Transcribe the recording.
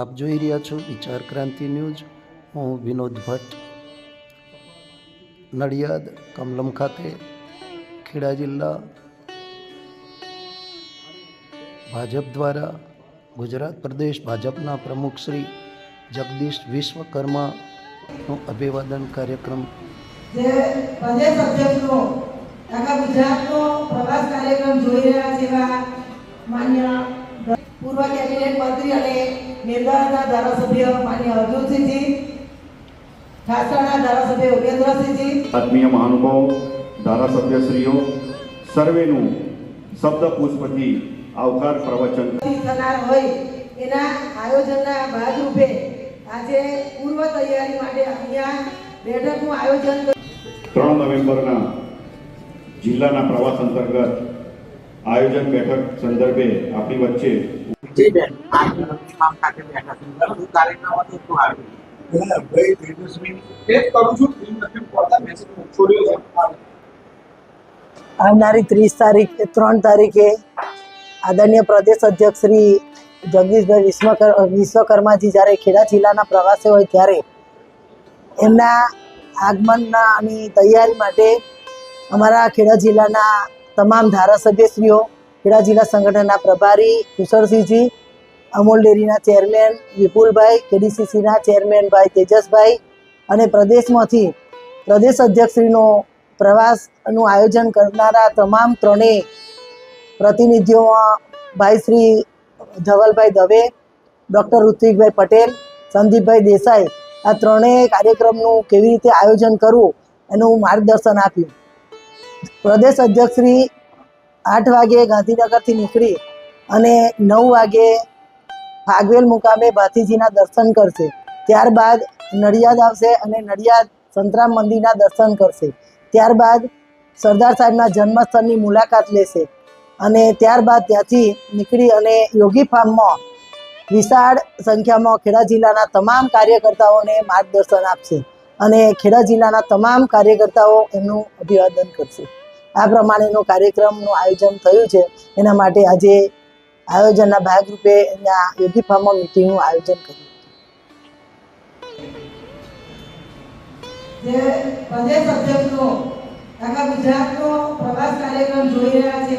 આપ જોઈ રહ્યા છો વિચાર ક્રાંતિ ન્યૂઝ. હું વિનોદ ભટ્ટ. નડિયાદ, કમલમ ખાતે, ખેડા જિલ્લા, ભાજપ દ્વારા ગુજરાત પ્રદેશ ભાજપના પ્રમુખ શ્રી જગદીશ વિશ્વકર્માનું અભિવાદન કાર્યક્રમ. જે પ્રદેશ અધ્યક્ષનો આખા ગુજરાતનો પ્રવાસ કાર્યક્રમ જોઈ રહ્યા છે માન્ય પૂર્વ કેબિનેટ મંત્રી અને મેદાનના ધારાસભ્ય માન્ય અર્જુનસિંહજી ઠાસરના ધારાસભ્ય યોગેન્દ્રસિંહજી. આત્મીય મહાનુભાવો ધારાસભ્યશ્રીઓ સર્વેનું શબ્દ પુષ્પથી આવકાર પ્રવચન થનાર હોય એના આયોજનના ભાગરૂપે આજે પૂર્વ તૈયારી માટે અહીંયા બેઠકનું આયોજન ત્રણ નવેમ્બરના જિલ્લાના પ્રવાસ અંતર્ગત આયોજન બેઠક સંદર્ભે આપણી વચ્ચે જી બેન આજની ખાતે બેઠા છે શું કાર્યક્રમ હતો શું આવ્યું ભાઈ તેજસ્વી ટેસ્ટ કરું છું ટીમ નથી પડતા મેસેજ છોડ્યો છે. આવનારી ત્રીસ તારીખે ત્રણ તારીખે આદરણીય પ્રદેશ અધ્યક્ષ શ્રી જગદીશભાઈ વિશ્વકર વિશ્વકર્માજી જ્યારે ખેડા જિલ્લાના પ્રવાસે હોય ત્યારે એમના આગમનના અને તૈયારી માટે અમારા ખેડા જિલ્લાના તમામ ધારાસભ્યશ્રીઓ ખેડા જિલ્લા સંગઠનના પ્રભારી કુશળસિંહજી, અમૂલ ડેરીના ચેરમેન વિપુલભાઈ, કેડીસીસીના ચેરમેન ભાઈ તેજસભાઈ અને પ્રદેશમાંથી પ્રદેશ અધ્યક્ષશ્રીનો પ્રવાસનું આયોજન કરનારા તમામ ત્રણેય પ્રતિનિધિઓમાં ભાઈ શ્રી ધવલભાઈ દવે, ડૉક્ટર ઋત્વિકભાઈ પટેલ, સંદીપભાઈ દેસાઈ આ ત્રણેય કાર્યક્રમનું કેવી રીતે આયોજન કરવું એનું માર્ગદર્શન આપ્યું. પ્રદેશ અધ્યક્ષશ્રી આઠ વાગે ગાંધીનગરથી નીકળી અને નવ વાગે ફાગવેલ મુકામે ભાતીજીના દર્શન કરશે. ત્યારબાદ નડિયાદ આવશે અને નડિયાદ સંતરામ મંદિરના દર્શન કરશે. ત્યારબાદ સરદાર સાહેબના જન્મસ્થળની મુલાકાત લેશે અને ત્યારબાદ ત્યાંથી નીકળી અને યોગી ફાર્મમાં વિશાળ સંખ્યામાં ખેડા જિલ્લાના તમામ કાર્યકર્તાઓને માર્ગદર્શન આપશે અને ખેડા જિલ્લાના તમામ કાર્યકર્તાઓ એમનું અભિવાદન કરશે. આ પ્રમાણેનો કાર્યક્રમનું આયોજન થયું છે. એના માટે આજે આયોજનના ભાગરૂપે અહીંયા યોગી ફાર્મમાં મિટિંગનું આયોજન કર્યું જે ગુજરાતનો પ્રવાસ કાર્યક્રમ જોઈ રહ્યા છે